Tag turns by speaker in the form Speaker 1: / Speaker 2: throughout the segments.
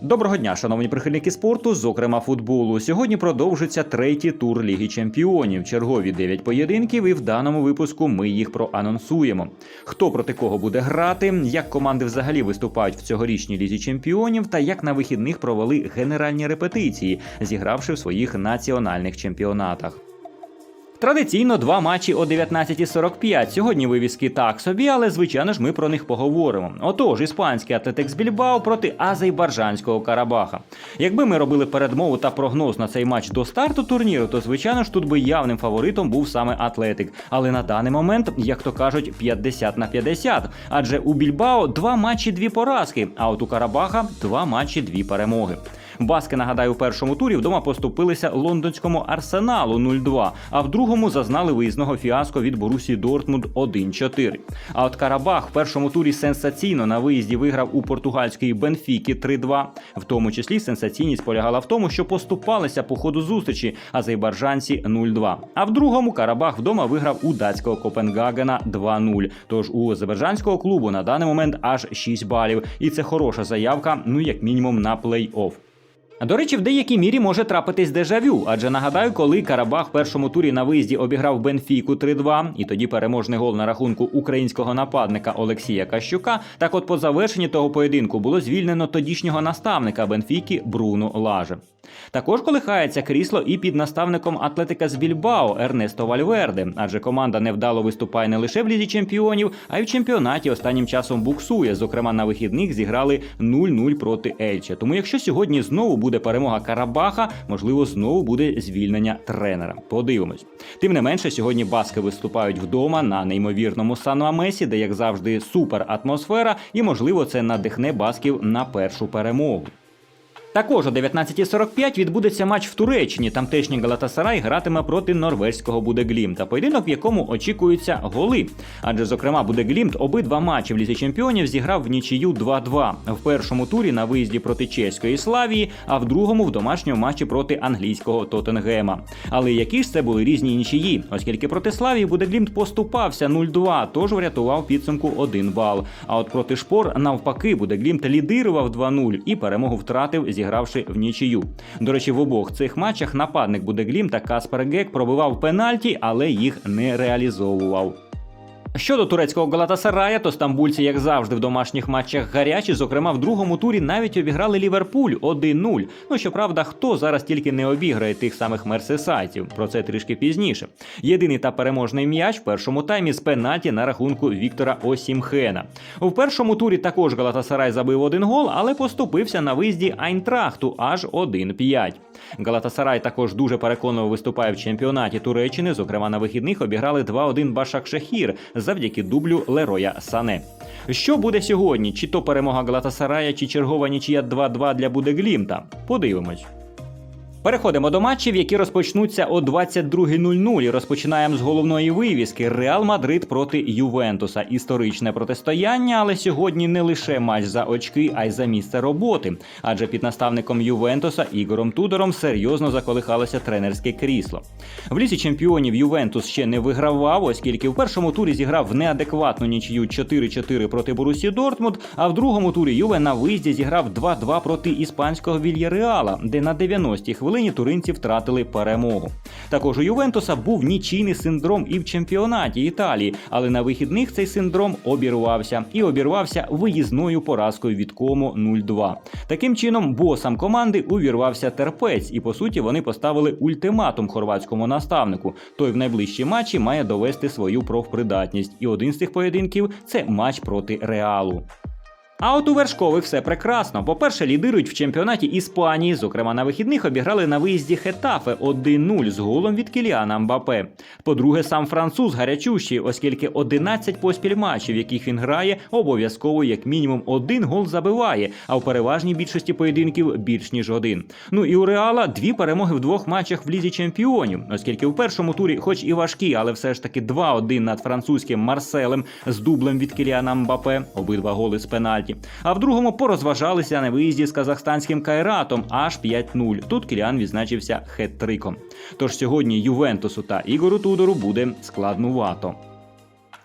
Speaker 1: Доброго дня, шановні прихильники спорту, зокрема футболу. Сьогодні продовжиться третій тур Ліги Чемпіонів. Чергові 9 поєдинків, і в даному випуску ми їх проанонсуємо. Хто проти кого буде грати, як команди взагалі виступають в цьогорічній лізі чемпіонів, та як на вихідних провели генеральні репетиції, зігравши в своїх національних чемпіонатах. Традиційно два матчі о 19.45. Сьогодні вивіски так собі, але звичайно ж ми про них поговоримо. Отож, іспанський Атлетикс Більбао проти азербайджанського Карабаха. Якби ми робили передмову та прогноз на цей матч до старту турніру, то звичайно ж тут би явним фаворитом був саме Атлетик. Але на даний момент, як то кажуть, 50 на 50. Адже у Більбао два матчі, дві поразки, а от у Карабаха два матчі, дві перемоги. Баски, нагадаю, у першому турі вдома поступилися лондонському арсеналу 0-2, а в другому зазнали виїзного фіаско від Борусі Дортмунд 1-4. А от Карабах в першому турі сенсаційно на виїзді виграв у португальської Бенфіки 3-2. В тому числі сенсаційність полягала в тому, що поступалися по ходу зустрічі азербайджанці 0-2. А в другому Карабах вдома виграв у датського Копенгагена 2-0. Тож у азербайджанського клубу на даний момент аж 6 балів, і це хороша заявка, ну як мінімум на плей-офф. До речі, в деякій мірі може трапитись дежавю, адже нагадаю, коли Карабах в першому турі на виїзді обіграв Бенфіку 3-2, і тоді переможний гол на рахунку українського нападника Олексія Кащука. Так, от по завершенні того поєдинку було звільнено тодішнього наставника Бенфіки Бруно Лаже. Також колихається крісло і під наставником Атлетика з Більбао Ернесто Вальверде, адже команда невдало виступає не лише в лізі чемпіонів, а й в чемпіонаті останнім часом буксує. Зокрема, на вихідних зіграли 0-0 проти Ельче. Тому, якщо сьогодні знову буде перемога Карабаха, можливо, знову буде звільнення тренера. Подивимось. Тим не менше, сьогодні баски виступають вдома на неймовірному Сан-Мамесі, де як завжди супер атмосфера, і можливо це надихне басків на першу перемогу. Також о 19.45 відбудеться матч в Туреччині. Тамтешній Галатасарай гратиме проти норвезького Будеглімта. Поєдинок, в якому очікуються голи. Адже, зокрема, Будеглімт обидва матчі в лізі чемпіонів зіграв в нічию 2-2. В першому турі на виїзді проти чеської Славії, а в другому в домашньому матчі проти англійського Тоттенгема. Але які ж це були різні нічиї, оскільки проти Славії Будеглімт поступався 0-2, тож врятував підсумку 1 бал. А от проти шпор навпаки Будеглімт лідирував 2-0 і перемогу втратив зігравши в нічию. До речі, в обох цих матчах нападник Будеглім та Каспер Гек пробивав пенальті, але їх не реалізовував. Щодо турецького Галатасарая, то стамбульці, як завжди, в домашніх матчах гарячі. Зокрема, в другому турі навіть обіграли Ліверпуль 1-0. Ну щоправда, хто зараз тільки не обіграє тих самих мерсесайтів. Про це трішки пізніше. Єдиний та переможний м'яч в першому таймі з пенаті на рахунку Віктора Осімхена. У першому турі також Галатасарай забив один гол, але поступився на виїзді Айнтрахту аж 1-5. Галатасарай також дуже переконливо виступає в чемпіонаті Туреччини. Зокрема, на вихідних обіграли 2-1 Башак Шехір завдяки дублю Лероя Сане. Що буде сьогодні? Чи то перемога Глатасарая, чи чергова нічия 2-2 для Будеглімта? Подивимось. Переходимо до матчів, які розпочнуться о 22.00. І Розпочинаємо з головної вивіски Реал Мадрид проти Ювентуса. Історичне протистояння, але сьогодні не лише матч за очки, а й за місце роботи. Адже під наставником Ювентуса Ігором Тудором серйозно заколихалося тренерське крісло. В лісі чемпіонів Ювентус ще не вигравав, оскільки в першому турі зіграв неадекватну нічию 4-4 проти Борусі Дортмунд, а в другому турі Юве на виїзді зіграв 2-2 проти іспанського Вільяреала, де на 90-й хвилині туринці втратили перемогу. Також у Ювентуса був нічийний синдром і в чемпіонаті Італії, але на вихідних цей синдром обірвався і обірвався виїзною поразкою від Кому 0-2. Таким чином, босам команди увірвався терпець, і по суті вони поставили ультиматум хорватському наставнику. Той в найближчі матчі має довести свою профпридатність. І один з цих поєдинків це матч проти Реалу. А от у вершкових все прекрасно. По-перше, лідирують в чемпіонаті Іспанії. Зокрема, на вихідних обіграли на виїзді Хетафе 1-0 з голом від Кіліана Мбапе. По-друге, сам француз гарячущий, оскільки 11 поспіль матчів, в яких він грає, обов'язково як мінімум один гол забиває, а в переважній більшості поєдинків більш ніж один. Ну і у Реала дві перемоги в двох матчах в лізі чемпіонів, оскільки у першому турі, хоч і важкі, але все ж таки 2-1 над французьким Марселем з дублем від Кіліана Мбапе, обидва голи з пенальті. А в другому порозважалися на виїзді з казахстанським Кайратом аж 5-0. Тут Кіліан відзначився хет-триком. Тож сьогодні Ювентусу та Ігору Тудору буде складнувато.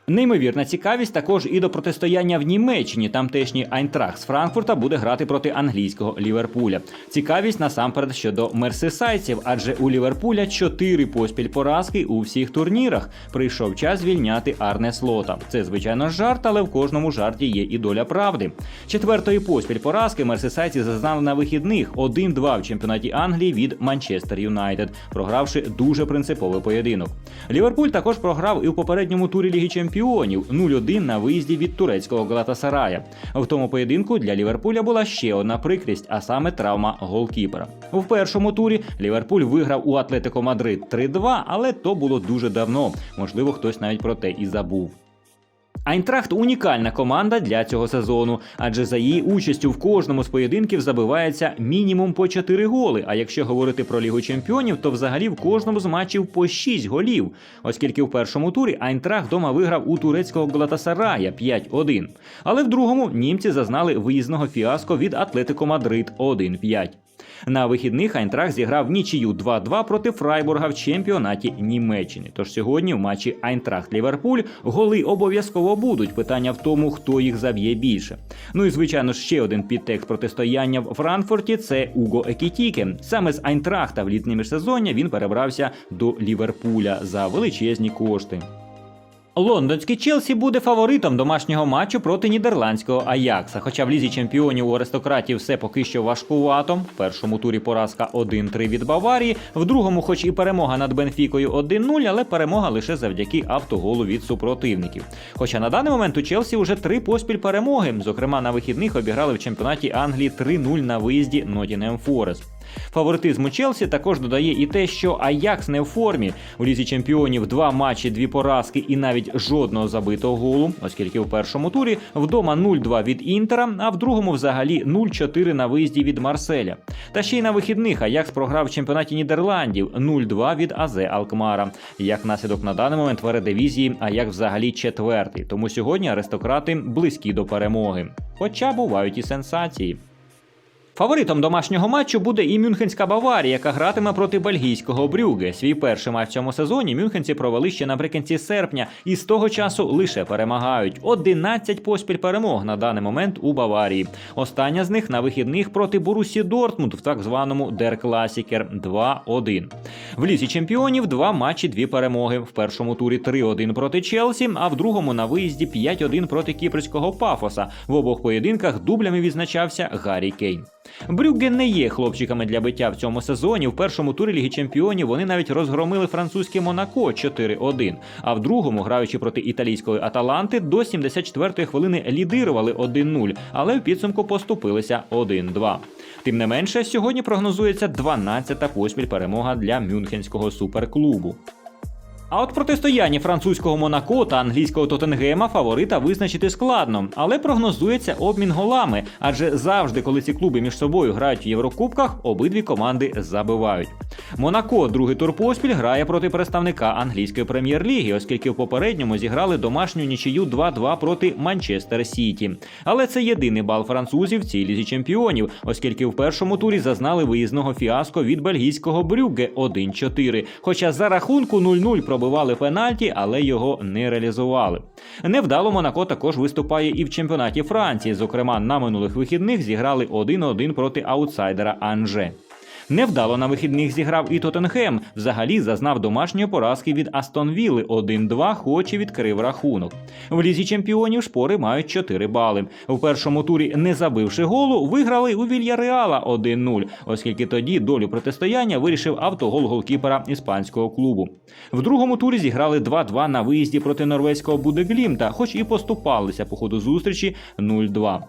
Speaker 1: Неймовірна цікавість також і до протистояння в Німеччині. Тамтешній Айнтрах з Франкфурта буде грати проти англійського Ліверпуля. Цікавість насамперед щодо мерсисайців, адже у Ліверпуля чотири поспіль поразки у всіх турнірах. Прийшов час звільняти Арне Слота. Це звичайно жарт, але в кожному жарті є і доля правди. Четвертої поспіль поразки мерсисайці зазнали на вихідних 1-2 в чемпіонаті Англії від Манчестер Юнайтед, програвши дуже принциповий поєдинок. Ліверпуль також програв і у попередньому турі Ліги Чемпіонів 0-1 на виїзді від турецького Галатасарая. В тому поєдинку для Ліверпуля була ще одна прикрість, а саме травма голкіпера. В першому турі Ліверпуль виграв у Атлетико Мадрид 3-2, але то було дуже давно. Можливо, хтось навіть про те і забув. Айнтрахт унікальна команда для цього сезону, адже за її участю в кожному з поєдинків забивається мінімум по 4 голи. А якщо говорити про Лігу Чемпіонів, то взагалі в кожному з матчів по 6 голів, оскільки в першому турі Айнтрахт дома виграв у турецького Глатасарая 5-1. Але в другому німці зазнали виїзного фіаско від Атлетико Мадрид 1-5. На вихідних Айнтрах зіграв нічию 2-2 проти Фрайбурга в чемпіонаті Німеччини. Тож сьогодні в матчі Айнтрахт Ліверпуль голи обов'язково будуть. Питання в тому, хто їх заб'є більше. Ну і звичайно, ще один підтекст протистояння в Франкфурті це Уго Екітіке. Саме з Айнтрахта в літнє міжсезоння він перебрався до Ліверпуля за величезні кошти. Лондонський Челсі буде фаворитом домашнього матчу проти нідерландського Аякса. Хоча в лізі чемпіонів у аристократів все поки що важкувато. В першому турі поразка 1-3 від Баварії, в другому, хоч і перемога над Бенфікою 1-0, але перемога лише завдяки автоголу від супротивників. Хоча на даний момент у Челсі вже три поспіль перемоги. Зокрема, на вихідних обіграли в чемпіонаті Англії 3-0 на виїзді Нотінем Форест. Фаворитизму Челсі також додає і те, що Аякс не в формі. У лізі чемпіонів два матчі, дві поразки і навіть жодного забитого голу, оскільки в першому турі вдома 0-2 від Інтера, а в другому взагалі 0-4 на виїзді від Марселя. Та ще й на вихідних Аякс програв в чемпіонаті Нідерландів 0-2 від Азе Алкмара. Як наслідок на даний момент в Ередивізії Аякс взагалі четвертий. Тому сьогодні аристократи близькі до перемоги. Хоча бувають і сенсації. Фаворитом домашнього матчу буде і Мюнхенська Баварія, яка гратиме проти бельгійського Брюге. Свій перший матч в цьому сезоні мюнхенці провели ще наприкінці серпня і з того часу лише перемагають. 11 поспіль перемог на даний момент у Баварії. Остання з них на вихідних проти Борусі Дортмунд в так званому Дер Класікер 2-1. В лісі чемпіонів два матчі, дві перемоги. В першому турі 3-1 проти Челсі, а в другому на виїзді 5-1 проти кіпрського Пафоса. В обох поєдинках дублями відзначався Гаррі Кейн. Брюгге не є хлопчиками для биття в цьому сезоні. В першому турі Ліги Чемпіонів вони навіть розгромили французьке Монако 4-1. А в другому, граючи проти італійської Аталанти, до 74-ї хвилини лідирували 1-0, але в підсумку поступилися 1-2. Тим не менше, сьогодні прогнозується 12-та поспіль перемога для мюнхенського суперклубу. А от протистояння французького Монако та англійського Тоттенгема фаворита визначити складно, але прогнозується обмін голами, адже завжди, коли ці клуби між собою грають в Єврокубках, обидві команди забивають. Монако другий тур поспіль грає проти представника англійської прем'єр-ліги, оскільки в попередньому зіграли домашню нічию 2-2 проти Манчестер Сіті. Але це єдиний бал французів в цій лізі чемпіонів, оскільки в першому турі зазнали виїзного фіаско від бельгійського Брюгге 1-4. Хоча за рахунку 0-0 пробивали пенальті, але його не реалізували. Невдало Монако також виступає і в чемпіонаті Франції. Зокрема, на минулих вихідних зіграли 1-1 проти аутсайдера Анже. Невдало на вихідних зіграв і Тоттенхем. Взагалі зазнав домашньої поразки від Астон Вілли 1-2, хоч і відкрив рахунок. В лізі чемпіонів шпори мають 4 бали. В першому турі, не забивши голу, виграли у Вільяреала 1-0, оскільки тоді долю протистояння вирішив автогол голкіпера іспанського клубу. В другому турі зіграли 2-2 на виїзді проти норвезького Будеглімта, хоч і поступалися по ходу зустрічі 0-2.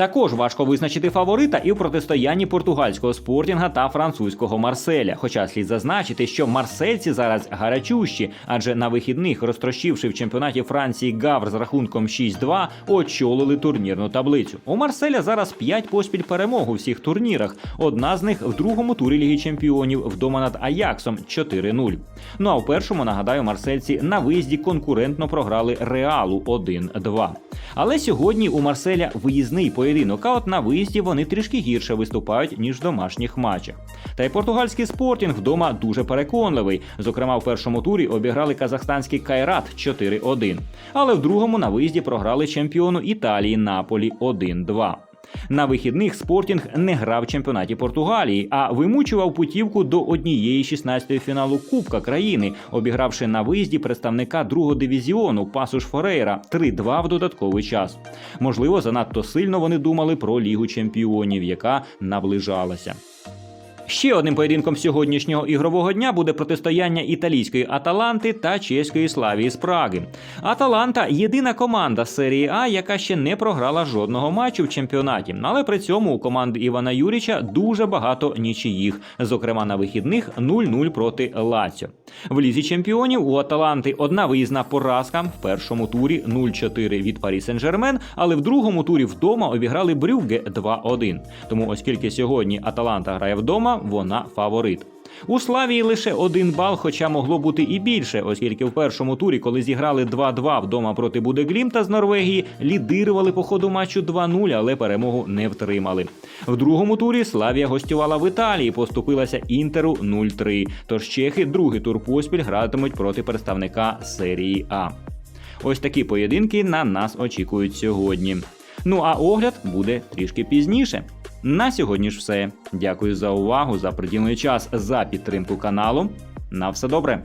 Speaker 1: Також важко визначити фаворита і в протистоянні португальського спортінга та французького Марселя. Хоча слід зазначити, що марсельці зараз гарячущі, адже на вихідних, розтрощивши в чемпіонаті Франції Гавр з рахунком 6-2, очолили турнірну таблицю. У Марселя зараз 5 поспіль перемог у всіх турнірах. Одна з них в другому турі Ліги Чемпіонів вдома над Аяксом 4-0. Ну а в першому нагадаю, марсельці на виїзді конкурентно програли Реалу 1-2. Але сьогодні у Марселя виїзний поєдинок. А от на виїзді вони трішки гірше виступають ніж в домашніх матчах. Та й португальський спортінг вдома дуже переконливий. Зокрема, в першому турі обіграли казахстанський Кайрат 4-1. Але в другому на виїзді програли чемпіону Італії Наполі 1-2. На вихідних Спортінг не грав в чемпіонаті Португалії, а вимучував путівку до однієї 16-ї фіналу Кубка країни, обігравши на виїзді представника другого дивізіону Пасуш Форейра 3-2 в додатковий час. Можливо, занадто сильно вони думали про Лігу чемпіонів, яка наближалася. Ще одним поєдинком сьогоднішнього ігрового дня буде протистояння італійської Аталанти та чеської Славії з Праги. Аталанта єдина команда серії А, яка ще не програла жодного матчу в чемпіонаті. Але при цьому у команди Івана Юріча дуже багато нічиїх, зокрема на вихідних 0-0 проти Лаціо. В лізі чемпіонів у Аталанти одна виїзна поразка в першому турі 0-4 від Парі Сен-Жермен, але в другому турі вдома обіграли Брюгге 2-1. Тому, оскільки сьогодні Аталанта грає вдома, вона фаворит. У Славії лише один бал, хоча могло бути і більше, оскільки в першому турі, коли зіграли 2-2 вдома проти Будеглімта з Норвегії, лідирували по ходу матчу 2-0, але перемогу не втримали. В другому турі Славія гостювала в Італії, поступилася Інтеру 0-3. Тож чехи другий тур поспіль гратимуть проти представника серії А. Ось такі поєдинки на нас очікують сьогодні. Ну а огляд буде трішки пізніше. На сьогодні ж все. Дякую за увагу, за приділений час, за підтримку каналу. На все добре.